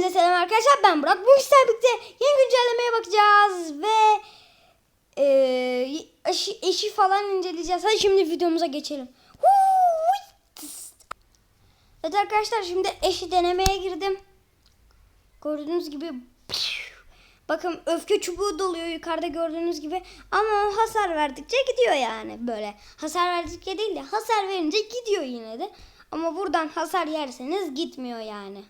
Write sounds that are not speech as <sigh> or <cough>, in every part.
Hepinize selam arkadaşlar ben Burak. Bu işler birlikte yeni güncellemeye bakacağız ve e, eşi, eşi falan inceleyeceğiz. Hadi şimdi videomuza geçelim. Evet arkadaşlar şimdi eşi denemeye girdim. Gördüğünüz gibi bakın öfke çubuğu doluyor yukarıda gördüğünüz gibi ama hasar verdikçe gidiyor yani böyle. Hasar verdikçe değil de hasar verince gidiyor yine de. Ama buradan hasar yerseniz gitmiyor yani.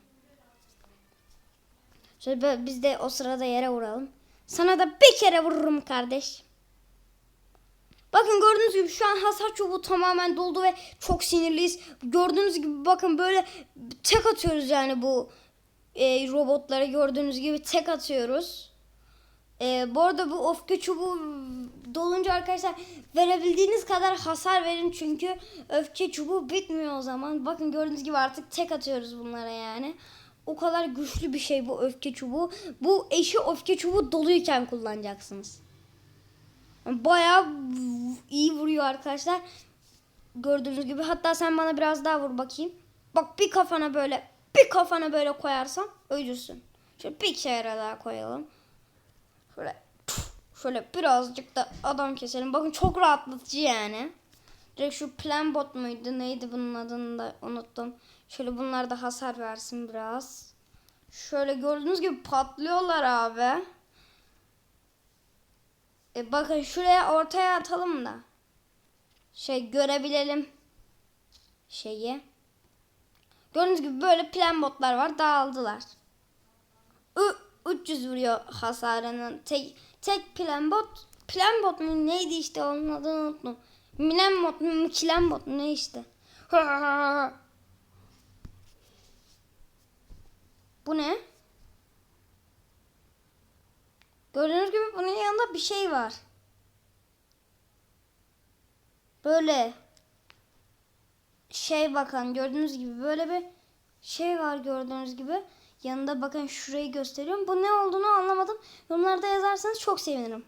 Şöyle biz de o sırada yere vuralım. Sana da bir kere vururum kardeş. Bakın gördüğünüz gibi şu an hasar çubuğu tamamen doldu ve çok sinirliyiz. Gördüğünüz gibi bakın böyle tek atıyoruz yani bu e, robotlara gördüğünüz gibi tek atıyoruz. E, bu arada bu öfke çubuğu dolunca arkadaşlar verebildiğiniz kadar hasar verin çünkü öfke çubuğu bitmiyor o zaman. Bakın gördüğünüz gibi artık tek atıyoruz bunlara yani. O kadar güçlü bir şey bu öfke çubuğu. Bu eşi öfke çubuğu doluyken kullanacaksınız. Bayağı iyi vuruyor arkadaşlar. Gördüğünüz gibi. Hatta sen bana biraz daha vur bakayım. Bak bir kafana böyle bir kafana böyle koyarsam ölürsün. Şöyle bir kere daha koyalım. Şöyle şöyle birazcık da adam keselim. Bakın çok rahatlatıcı yani. Direkt şu plan bot muydu neydi bunun adını da unuttum. Şöyle bunlar da hasar versin biraz. Şöyle gördüğünüz gibi patlıyorlar abi. E bakın şuraya ortaya atalım da. Şey görebilelim. Şeyi. Gördüğünüz gibi böyle plan botlar var dağıldılar. Ü 300 vuruyor hasarının. Tek, tek plan bot. Plan bot mu neydi işte onun adını unuttum. Milen bot mu Mikilen bot mu ne işte. Bu ne? Gördüğünüz gibi bunun yanında bir şey var. Böyle şey bakın gördüğünüz gibi böyle bir şey var gördüğünüz gibi. Yanında bakın şurayı gösteriyorum. Bu ne olduğunu anlamadım. Yorumlarda yazarsanız çok sevinirim.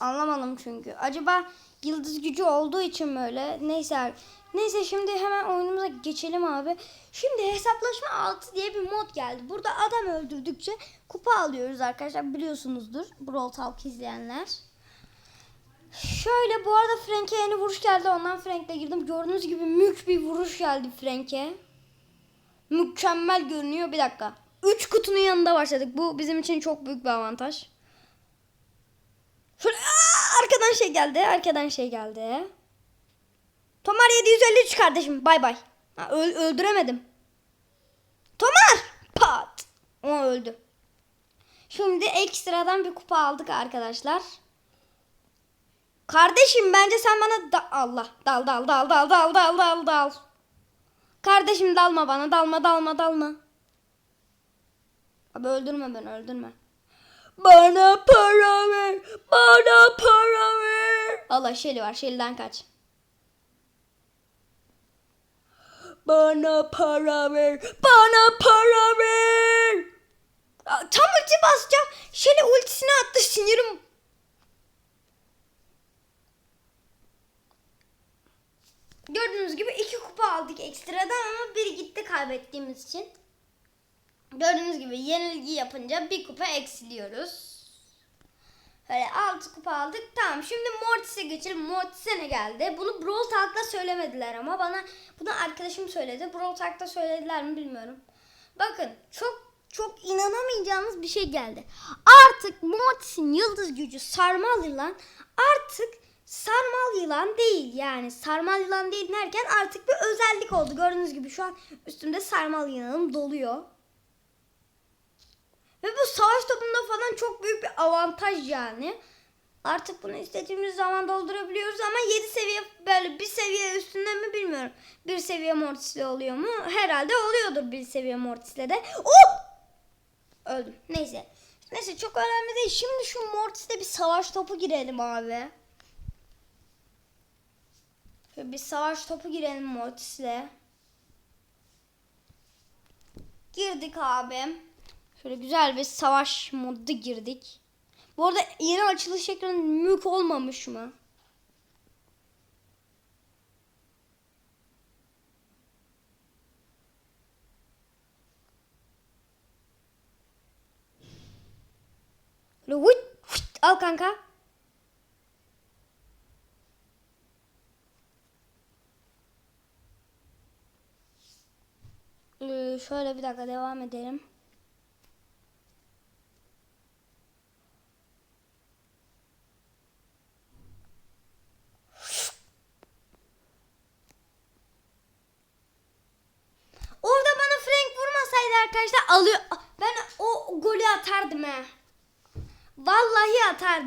Anlamadım çünkü. Acaba yıldız gücü olduğu için mi öyle? Neyse. Neyse şimdi hemen oyunumuza geçelim abi. Şimdi hesaplaşma 6 diye bir mod geldi. Burada adam öldürdükçe kupa alıyoruz arkadaşlar biliyorsunuzdur. Brawl Talk izleyenler. Şöyle bu arada Frank'e yeni vuruş geldi. Ondan Frank'le girdim. Gördüğünüz gibi mük bir vuruş geldi Frank'e. Mükemmel görünüyor. Bir dakika. 3 kutunun yanında başladık. Bu bizim için çok büyük bir avantaj. Şöyle aa, arkadan şey geldi. Arkadan şey geldi. Tomar 753 kardeşim. Bay bay. Ha, öl- öldüremedim. Tomar! Pat! O öldü. Şimdi ekstradan bir kupa aldık arkadaşlar. Kardeşim bence sen bana da Allah dal dal dal dal dal dal dal dal. Kardeşim dalma bana dalma dalma dalma. Abi öldürme beni öldürme. Bana para ver. Bana para ver. Allah Şeli var. Şeli'den kaç. Bana para ver. Bana para ver. Tam ulti basacağım. Şeli ultisini attı sinirim. Gördüğünüz gibi iki kupa aldık ekstradan ama biri gitti kaybettiğimiz için. Gördüğünüz gibi yenilgi yapınca bir kupa eksiliyoruz. Böyle 6 kupa aldık. Tamam şimdi Mortis'e geçelim. Mortis'e ne geldi? Bunu Brawl Talk'ta söylemediler ama bana bunu arkadaşım söyledi. Brawl Talk'ta söylediler mi bilmiyorum. Bakın çok çok inanamayacağınız bir şey geldi. Artık Mortis'in yıldız gücü sarmal yılan artık sarmal yılan değil. Yani sarmal yılan değil derken artık bir özellik oldu. Gördüğünüz gibi şu an üstümde sarmal yılanım doluyor. Ve bu savaş topunda falan çok büyük bir avantaj yani. Artık bunu istediğimiz zaman doldurabiliyoruz ama 7 seviye böyle bir seviye üstünde mi bilmiyorum. Bir seviye mortisle oluyor mu? Herhalde oluyordur bir seviye mortisle de. Oh! Öldüm. Neyse. Neyse çok önemli değil. Şimdi şu mortisle bir savaş topu girelim abi. Şöyle bir savaş topu girelim mortisle. Girdik abi. Şöyle güzel bir savaş modu girdik. Bu arada yeni açılış ekranı mülk olmamış mı? Al kanka. Ee, şöyle bir dakika devam edelim.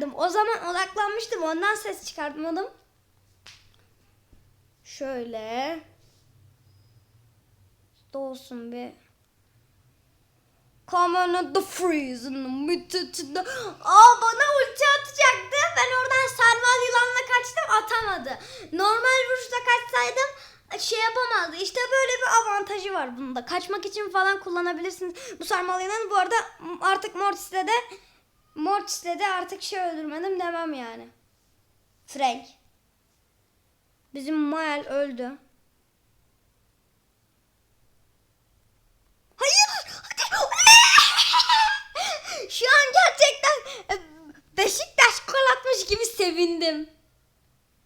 Atardım. O zaman odaklanmıştım. Ondan ses çıkartmadım. Şöyle. Dolsun bir. Come on the middle Aa bana ulti atacaktı. Ben oradan sarmal yılanla kaçtım atamadı. Normal vuruşta kaçsaydım şey yapamazdı. İşte böyle bir avantajı var bunda. Kaçmak için falan kullanabilirsiniz. Bu sarmal yılanı bu arada artık Mortis'le de Mortis'le de artık şey öldürmedim demem yani. Frank. Bizim Mael öldü. Hayır. <laughs> Şu an gerçekten e, Beşiktaş gol atmış gibi sevindim.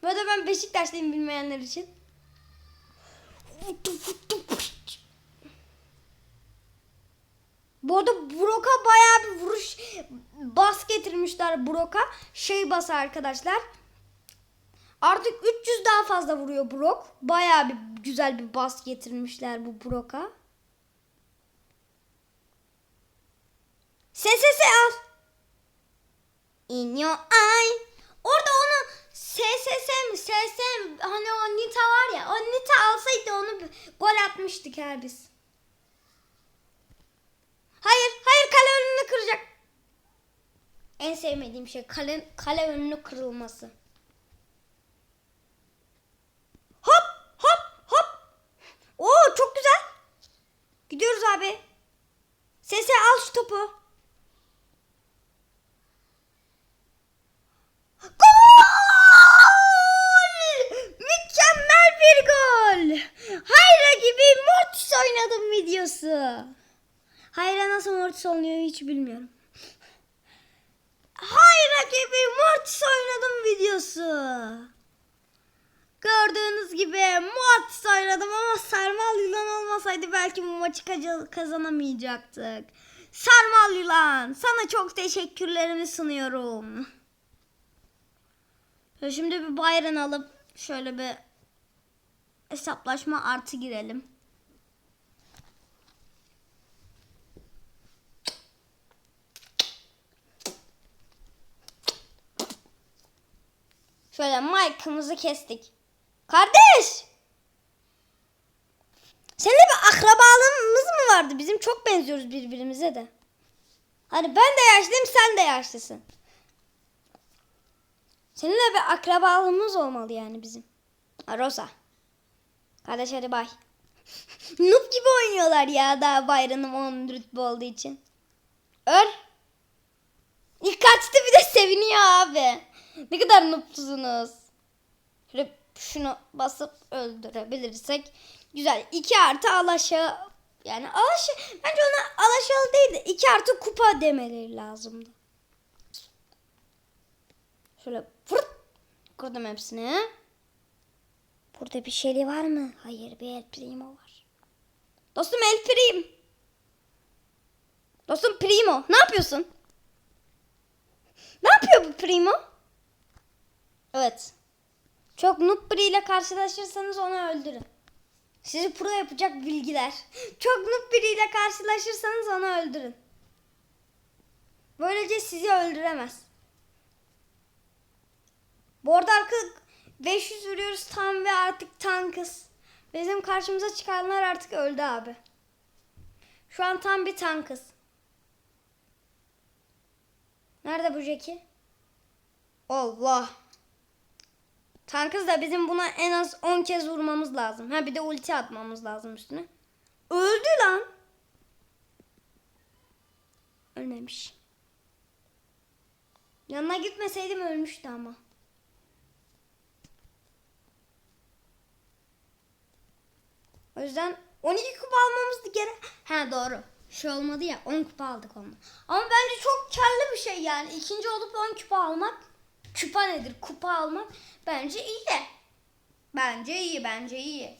Bu arada ben Beşiktaşlıyım bilmeyenler için. Bu arada Brock'a bayağı bir vuruş bas getirmişler Brock'a. Şey bas arkadaşlar. Artık 300 daha fazla vuruyor Brock. Bayağı bir güzel bir bas getirmişler bu Brock'a. SSS al. In your eye. Orada onu SSS mi SS mi hani o Nita var ya o Nita alsaydı onu gol atmıştık her biz. Hayır hayır kale önünü kıracak. En sevmediğim şey kale, kale önünü kırılması. Hop hop hop. Oo çok güzel. Gidiyoruz abi. Sese al şu topu. Gol! Mükemmel bir gol. Hayra gibi Mortis oynadım videosu. Hayra nasıl Mortis oynuyor hiç bilmiyorum. Hayra gibi Mortis oynadım videosu. Gördüğünüz gibi Mortis oynadım ama Sarmal Yılan olmasaydı belki bu maçı kaza- kazanamayacaktık. Sarmal Yılan sana çok teşekkürlerimi sunuyorum. Şimdi bir bayram alıp şöyle bir hesaplaşma artı girelim. Şöyle mic'ımızı kestik. Kardeş! Seninle bir akrabalığımız mı vardı? Bizim çok benziyoruz birbirimize de. Hani ben de yaşlıyım sen de yaşlısın. Seninle bir akrabalığımız olmalı yani bizim. Rosa. Kardeş hadi bay. <laughs> Noob gibi oynuyorlar ya daha bayramım 10 rütbe olduğu için. Öl. Kaçtı bir de seviniyor abi. Ne kadar noobsunuz. Şöyle şunu basıp öldürebilirsek. Güzel. 2 artı alaşağı. Yani alaşağı. Bence ona alaşağı değil de 2 artı kupa demeleri lazımdı. Şöyle fırt. Kırdım hepsini. Burada bir şey var mı? Hayır bir El Primo var. Dostum El Prim. Dostum Primo. Ne yapıyorsun? Ne yapıyor bu Primo? Evet. Çok noob biriyle karşılaşırsanız onu öldürün. Sizi pro yapacak bilgiler. <laughs> Çok noob biriyle karşılaşırsanız onu öldürün. Böylece sizi öldüremez. Bu arada arka 500 vuruyoruz tam ve artık tankız. Bizim karşımıza çıkanlar artık öldü abi. Şu an tam bir tankız. Nerede bu Jackie? Allah. Tankız da bizim buna en az 10 kez vurmamız lazım. Ha bir de ulti atmamız lazım üstüne. Öldü lan. Ölmemiş. Yanına gitmeseydim ölmüştü ama. O yüzden 12 kupa almamız gerek. Ha doğru. şey olmadı ya 10 kupa aldık onunla. Ama bence çok karlı bir şey yani. ikinci olup 10 kupa almak. Küpa nedir? Kupa almak bence iyi. Bence iyi, bence iyi.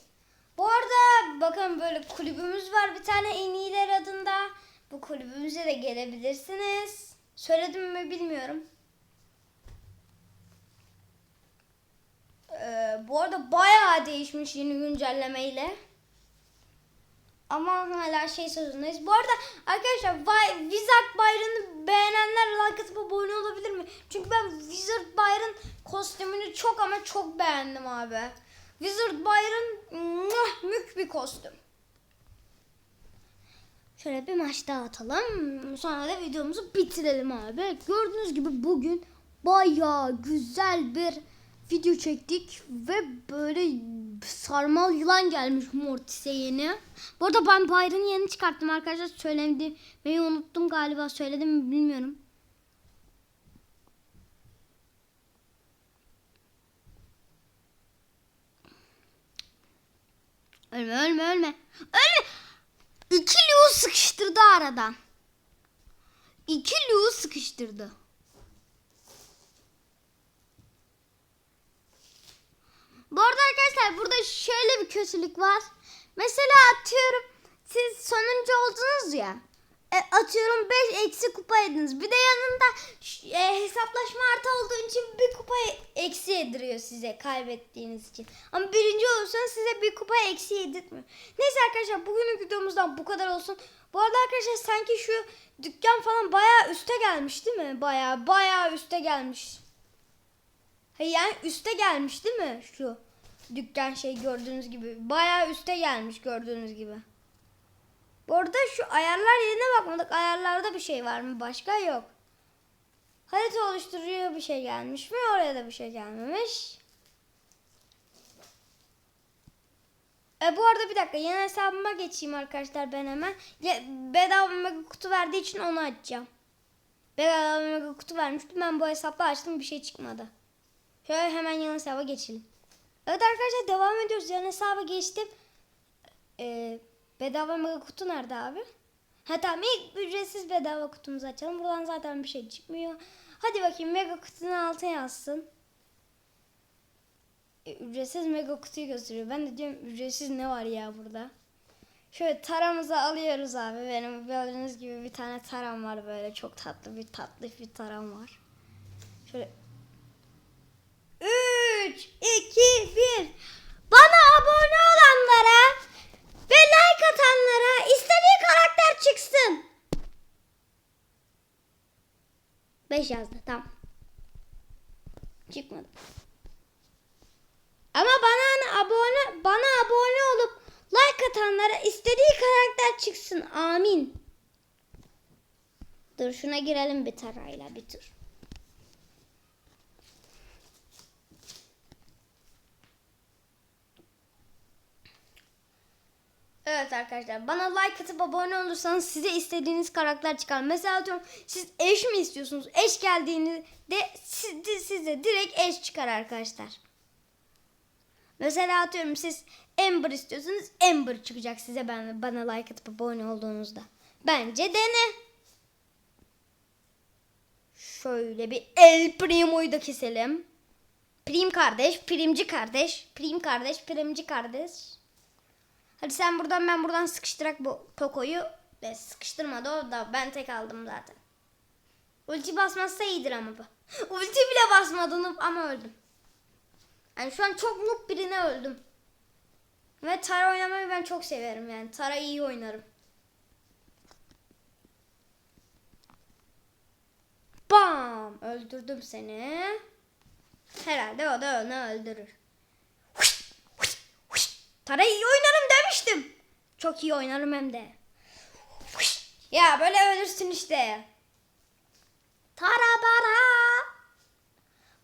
Bu arada bakın böyle kulübümüz var bir tane en iyiler adında. Bu kulübümüze de gelebilirsiniz. Söyledim mi bilmiyorum. Ee, bu arada bayağı değişmiş yeni güncellemeyle. Ama hala şey sözündeyiz. Bu arada arkadaşlar Wizard bayrağını beğenenler like atıp abone olabilir mi? Çünkü ben Wizard bayrağın kostümünü çok ama çok beğendim abi. Wizard bayrağın muah, mük bir kostüm. Şöyle bir maç daha atalım. Sonra da videomuzu bitirelim abi. Gördüğünüz gibi bugün bayağı güzel bir video çektik ve böyle sarmal yılan gelmiş Mortis'e yeni. Bu arada ben bayrağını yeni çıkarttım arkadaşlar. Söylemeyi unuttum galiba. Söyledim mi bilmiyorum. Ölme ölme ölme. Ölme. İki Lu sıkıştırdı aradan. İki Lu sıkıştırdı. Bu arada arkadaşlar burada şöyle bir kötülük var. Mesela atıyorum siz sonuncu oldunuz ya. E, atıyorum 5 eksi kupa yediniz. Bir de yanında e, hesaplaşma artı olduğu için bir kupa eksi yediriyor size kaybettiğiniz için. Ama birinci olursanız size bir kupa eksi yedirtmiyor. Neyse arkadaşlar bugünün videomuzdan bu kadar olsun. Bu arada arkadaşlar sanki şu dükkan falan bayağı üste gelmiş değil mi? Bayağı bayağı üste gelmiş. Yani üste gelmiş değil mi şu dükkan şey gördüğünüz gibi. Bayağı üste gelmiş gördüğünüz gibi. Bu arada şu ayarlar yerine bakmadık. Ayarlarda bir şey var mı? Başka yok. Harita oluşturuyor bir şey gelmiş mi? Oraya da bir şey gelmemiş. E bu arada bir dakika yeni hesabıma geçeyim arkadaşlar ben hemen. Ya, bedava mega kutu verdiği için onu açacağım. Bedava mega kutu vermiştim. Ben bu hesapla açtım bir şey çıkmadı. Şöyle hemen yan hesaba geçelim. Evet arkadaşlar devam ediyoruz. Yan hesaba geçtim. Ee, bedava mega kutu nerede abi? Ha tamam ilk ücretsiz bedava kutumuzu açalım. Buradan zaten bir şey çıkmıyor. Hadi bakayım mega kutunun altına yazsın. E, ücretsiz mega kutuyu gösteriyor. Ben de diyorum ücretsiz ne var ya burada. Şöyle taramızı alıyoruz abi. Benim gördüğünüz gibi bir tane taram var böyle. Çok tatlı bir tatlı bir taram var. Şöyle 3, 2, 1. Bana abone olanlara ve like atanlara istediği karakter çıksın. 5 yazdı tamam. Çıkmadı. Ama bana abone bana abone olup like atanlara istediği karakter çıksın. Amin. Dur şuna girelim bir tarayla bir tur. Evet arkadaşlar bana like atıp abone olursanız size istediğiniz karakter çıkar. Mesela atıyorum siz eş mi istiyorsunuz? Eş geldiğinde siz, size direkt eş çıkar arkadaşlar. Mesela atıyorum siz Ember istiyorsunuz Ember çıkacak size ben, bana like atıp abone olduğunuzda. Bence dene. Şöyle bir El Primo'yu da keselim. Prim kardeş, primci kardeş, prim kardeş, primci kardeş. Hadi sen buradan ben buradan sıkıştırak bu Poco'yu. Ve sıkıştırmadı o da ben tek aldım zaten. Ulti basmazsa iyidir ama bu. <laughs> Ulti bile basmadı ama öldüm. Yani şu an çok noob birine öldüm. Ve Tara oynamayı ben çok severim yani. Tara iyi oynarım. Bam! Öldürdüm seni. Herhalde o da onu öldürür. Tara iyi oynarım demiştim. Çok iyi oynarım hem de. Ya böyle ölürsün işte. Tara bara.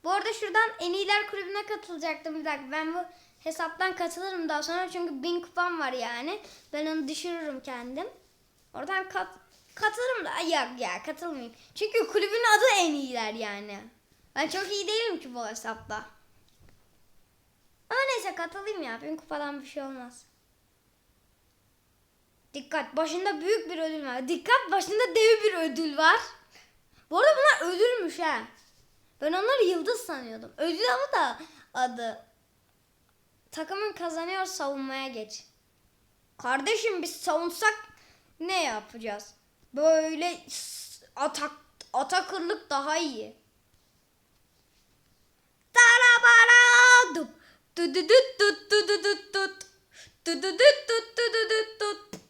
Bu arada şuradan en iyiler kulübüne katılacaktım bir dakika. Ben bu hesaptan katılırım daha sonra çünkü bin kupam var yani. Ben onu düşürürüm kendim. Oradan kat katılırım da yok ya katılmayayım. Çünkü kulübün adı en iyiler yani. Ben çok iyi değilim ki bu hesapta. Ama neyse katılayım ya. Bin kupadan bir şey olmaz. Dikkat başında büyük bir ödül var. Dikkat başında dev bir ödül var. Bu arada bunlar ödülmüş ha. Ben onları yıldız sanıyordum. Ödül ama da adı. Takımın kazanıyor savunmaya geç. Kardeşim biz savunsak ne yapacağız? Böyle atak atakırlık daha iyi. Tarabara dup. Düdüdüt tut düdüdüt tut. Düdüdüt tut düdüdüt tut.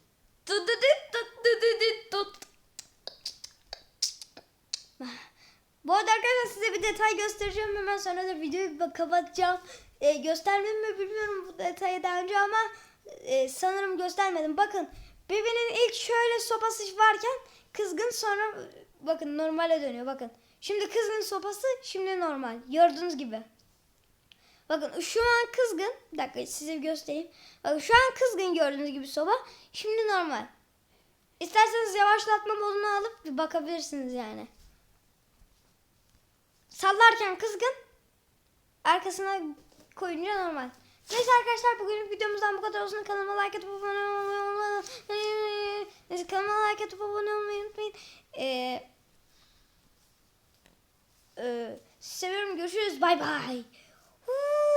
Bu arada arkadaşlar size bir detay göstereceğim. Hemen sonra da videoyu kapatacağım. Ee, göstermedim mi bilmiyorum bu detayı daha önce ama e, sanırım göstermedim. Bakın Bibi'nin ilk şöyle sopası varken kızgın sonra e, bakın normale dönüyor bakın. Şimdi kızgın sopası şimdi normal. Gördüğünüz gibi. Bakın şu an kızgın. Bir dakika size göstereyim. Bakın şu an kızgın gördüğünüz gibi soba. Şimdi normal. İsterseniz yavaşlatma modunu alıp bir bakabilirsiniz yani. Sallarken kızgın. Arkasına koyunca normal. Neyse arkadaşlar bugünlük videomuzdan bu kadar olsun. Kanalıma like atıp abone olmayı Neyse kanalıma like atıp abone olmayı unutmayın. Ee, e, seviyorum. Görüşürüz. Bay bay.